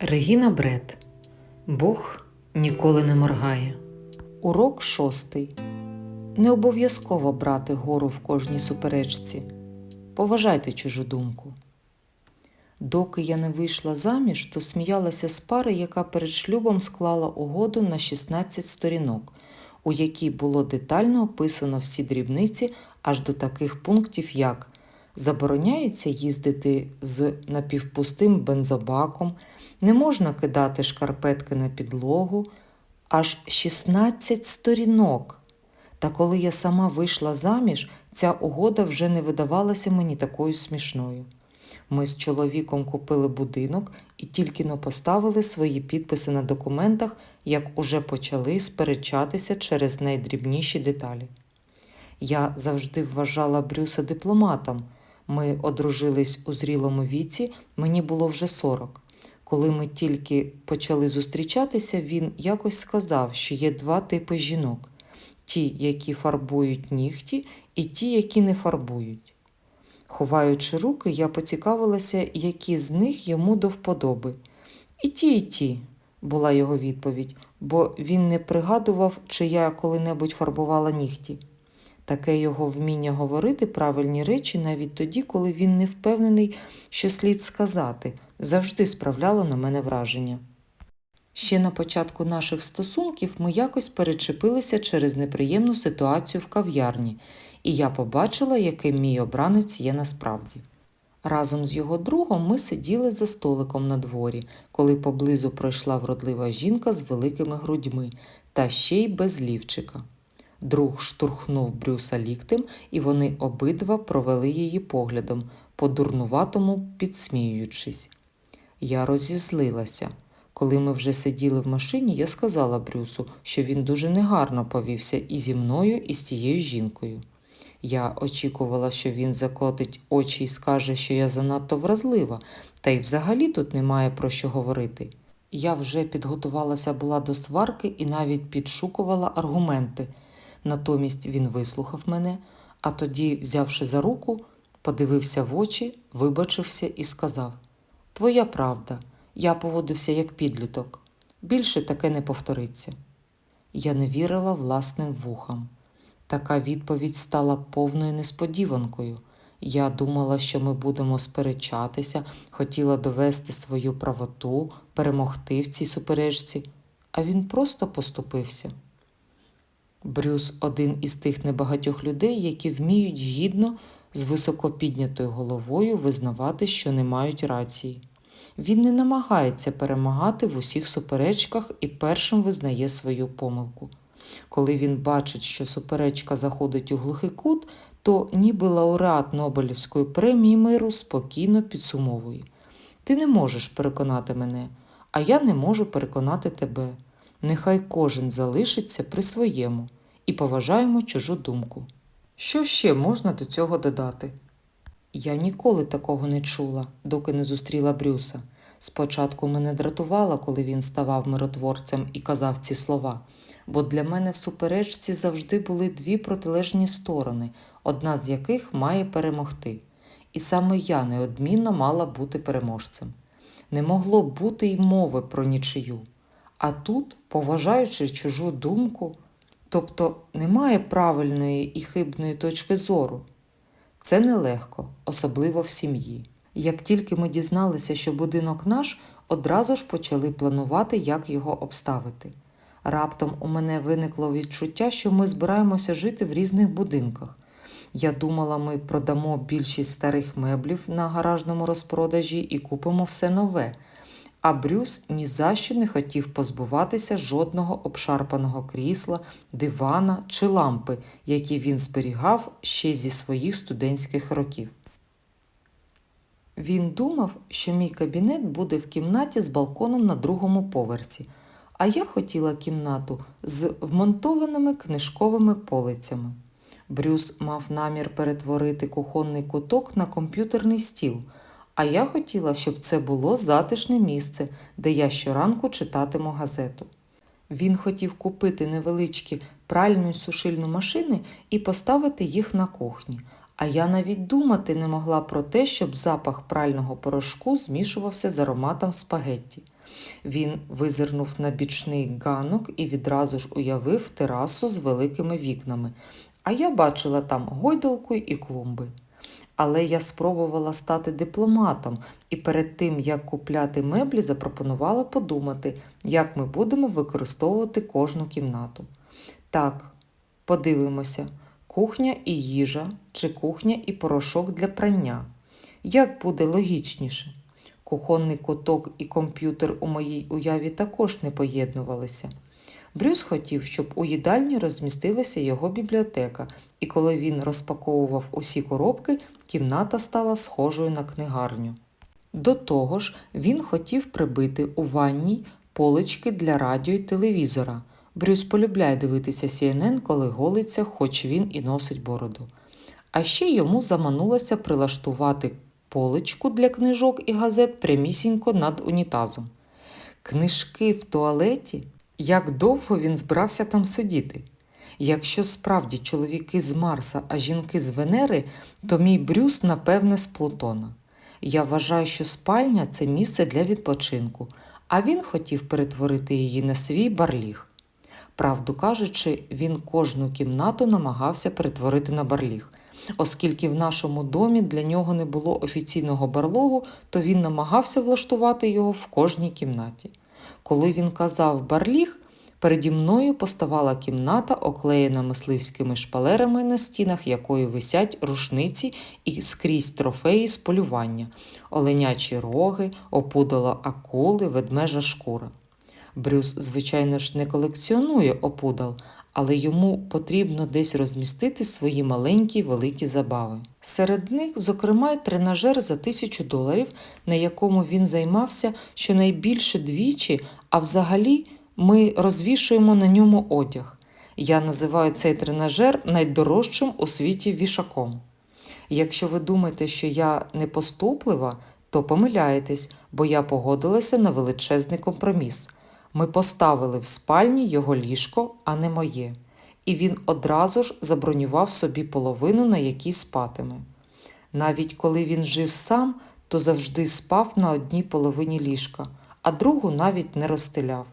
Регіна Бред Бог ніколи не моргає. Урок шостий. Не обов'язково брати гору в кожній суперечці. Поважайте чужу думку. Доки я не вийшла заміж, то сміялася з пари, яка перед шлюбом склала угоду на 16 сторінок, у якій було детально описано всі дрібниці аж до таких пунктів, як забороняється їздити з напівпустим бензобаком, не можна кидати шкарпетки на підлогу, аж 16 сторінок. Та коли я сама вийшла заміж, ця угода вже не видавалася мені такою смішною. Ми з чоловіком купили будинок і тільки но поставили свої підписи на документах, як уже почали сперечатися через найдрібніші деталі. Я завжди вважала Брюса дипломатом. Ми одружились у зрілому віці, мені було вже 40. Коли ми тільки почали зустрічатися, він якось сказав, що є два типи жінок: ті, які фарбують нігті, і ті, які не фарбують. Ховаючи руки, я поцікавилася, які з них йому до вподоби. І ті, і ті, була його відповідь, бо він не пригадував, чи я коли-небудь фарбувала нігті. Таке його вміння говорити правильні речі навіть тоді, коли він не впевнений, що слід сказати, завжди справляло на мене враження. Ще на початку наших стосунків ми якось перечепилися через неприємну ситуацію в кав'ярні, і я побачила, яким мій обранець є насправді. Разом з його другом ми сиділи за столиком на дворі, коли поблизу пройшла вродлива жінка з великими грудьми та ще й без лівчика. Друг штурхнув Брюса ліктем, і вони обидва провели її поглядом, по-дурнуватому підсміюючись. Я розізлилася. Коли ми вже сиділи в машині, я сказала Брюсу, що він дуже негарно повівся і зі мною, і з тією жінкою. Я очікувала, що він закотить очі і скаже, що я занадто вразлива, та й взагалі тут немає про що говорити. Я вже підготувалася була до сварки і навіть підшукувала аргументи. Натомість він вислухав мене, а тоді, взявши за руку, подивився в очі, вибачився і сказав: Твоя правда, я поводився як підліток. Більше таке не повториться. Я не вірила власним вухам. Така відповідь стала повною несподіванкою. Я думала, що ми будемо сперечатися, хотіла довести свою правоту, перемогти в цій суперечці, а він просто поступився. Брюс один із тих небагатьох людей, які вміють гідно з високо піднятою головою визнавати, що не мають рації. Він не намагається перемагати в усіх суперечках і першим визнає свою помилку. Коли він бачить, що суперечка заходить у глухий кут, то ніби лауреат Нобелівської премії миру спокійно підсумовує: Ти не можеш переконати мене, а я не можу переконати тебе. Нехай кожен залишиться при своєму і поважаємо чужу думку. Що ще можна до цього додати? Я ніколи такого не чула, доки не зустріла Брюса. Спочатку мене дратувало, коли він ставав миротворцем і казав ці слова, бо для мене в суперечці завжди були дві протилежні сторони, одна з яких має перемогти. І саме я неодмінно мала бути переможцем. Не могло бути й мови про нічию. А тут, поважаючи чужу думку, тобто немає правильної і хибної точки зору. Це нелегко, особливо в сім'ї. Як тільки ми дізналися, що будинок наш, одразу ж почали планувати, як його обставити. Раптом у мене виникло відчуття, що ми збираємося жити в різних будинках. Я думала, ми продамо більшість старих меблів на гаражному розпродажі і купимо все нове. А Брюс ні за що не хотів позбуватися жодного обшарпаного крісла, дивана чи лампи, які він зберігав ще зі своїх студентських років. Він думав, що мій кабінет буде в кімнаті з балконом на другому поверсі, а я хотіла кімнату з вмонтованими книжковими полицями. Брюс мав намір перетворити кухонний куток на комп'ютерний стіл, а я хотіла, щоб це було затишне місце, де я щоранку читатиму газету. Він хотів купити невеличкі пральну й сушильну машини і поставити їх на кухні. А я навіть думати не могла про те, щоб запах прального порошку змішувався з ароматом спагетті. Він визирнув на бічний ганок і відразу ж уявив терасу з великими вікнами, а я бачила там гойдалку і клумби. Але я спробувала стати дипломатом і перед тим, як купляти меблі, запропонувала подумати, як ми будемо використовувати кожну кімнату. Так, подивимося, кухня і їжа чи кухня і порошок для прання. Як буде логічніше? Кухонний куток і комп'ютер у моїй уяві також не поєднувалися. Брюс хотів, щоб у їдальні розмістилася його бібліотека, і коли він розпаковував усі коробки, кімната стала схожою на книгарню. До того ж, він хотів прибити у ванній полички для радіо й телевізора. Брюс полюбляє дивитися CNN, коли голиться, хоч він і носить бороду. А ще йому заманулося прилаштувати поличку для книжок і газет прямісінько над унітазом. Книжки в туалеті? Як довго він збирався там сидіти? Якщо справді чоловіки з Марса, а жінки з Венери, то мій Брюс, напевне, з Плутона. Я вважаю, що спальня це місце для відпочинку, а він хотів перетворити її на свій барліг. Правду кажучи, він кожну кімнату намагався перетворити на барліг. Оскільки в нашому домі для нього не було офіційного барлогу, то він намагався влаштувати його в кожній кімнаті. Коли він казав барліг, переді мною поставала кімната, оклеєна мисливськими шпалерами на стінах, якої висять рушниці і скрізь трофеї з полювання, оленячі роги, опудала акули, ведмежа шкура. Брюс, звичайно ж, не колекціонує опудал, але йому потрібно десь розмістити свої маленькі великі забави. Серед них, зокрема, тренажер за тисячу доларів, на якому він займався щонайбільше двічі, а взагалі ми розвішуємо на ньому одяг. Я називаю цей тренажер найдорожчим у світі вішаком. Якщо ви думаєте, що я не поступлива, то помиляєтесь, бо я погодилася на величезний компроміс. Ми поставили в спальні його ліжко, а не моє, і він одразу ж забронював собі половину, на якій спатиме. Навіть коли він жив сам, то завжди спав на одній половині ліжка, а другу навіть не розстеляв.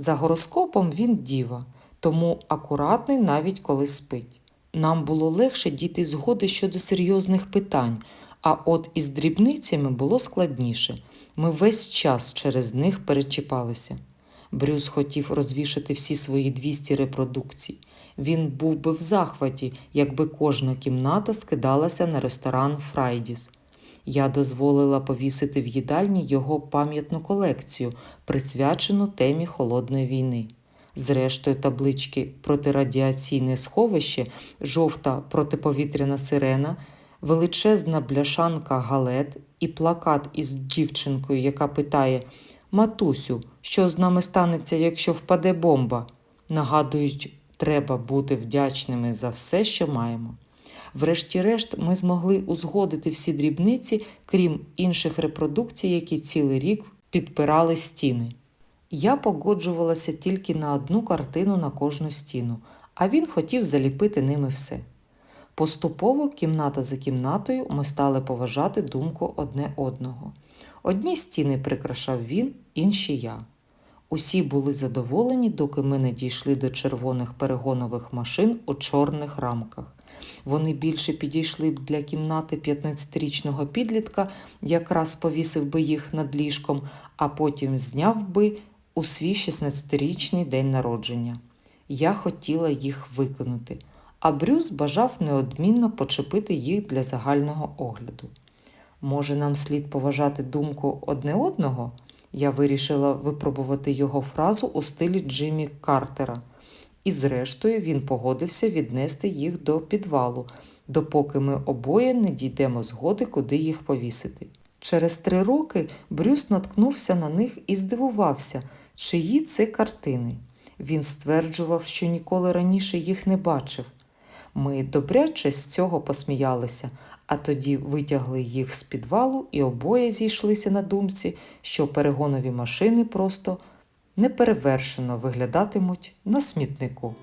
За гороскопом він діва, тому акуратний навіть коли спить. Нам було легше дійти згоди щодо серйозних питань, а от із дрібницями було складніше. Ми весь час через них перечіпалися. Брюс хотів розвішати всі свої 200 репродукцій. Він був би в захваті, якби кожна кімната скидалася на ресторан Фрайдіс. Я дозволила повісити в їдальні його пам'ятну колекцію, присвячену темі холодної війни. Зрештою, таблички протирадіаційне сховище, жовта протиповітряна сирена, величезна бляшанка галет і плакат із дівчинкою, яка питає Матусю, що з нами станеться, якщо впаде бомба? Нагадують, треба бути вдячними за все, що маємо. Врешті-решт, ми змогли узгодити всі дрібниці, крім інших репродукцій, які цілий рік підпирали стіни. Я погоджувалася тільки на одну картину на кожну стіну, а він хотів заліпити ними все. Поступово, кімната за кімнатою, ми стали поважати думку одне одного. Одні стіни прикрашав він, інші я. Усі були задоволені, доки ми не дійшли до червоних перегонових машин у чорних рамках. Вони більше підійшли б для кімнати 15-річного підлітка, якраз повісив би їх над ліжком, а потім зняв би у свій 16-річний день народження. Я хотіла їх виконати, а Брюс бажав неодмінно почепити їх для загального огляду. Може, нам слід поважати думку одне одного? Я вирішила випробувати його фразу у стилі Джиммі Картера. І зрештою він погодився віднести їх до підвалу, допоки ми обоє не дійдемо згоди, куди їх повісити. Через три роки Брюс наткнувся на них і здивувався, чиї це картини. Він стверджував, що ніколи раніше їх не бачив. Ми добряче з цього посміялися, а тоді витягли їх з підвалу і обоє зійшлися на думці, що перегонові машини просто неперевершено виглядатимуть на смітнику.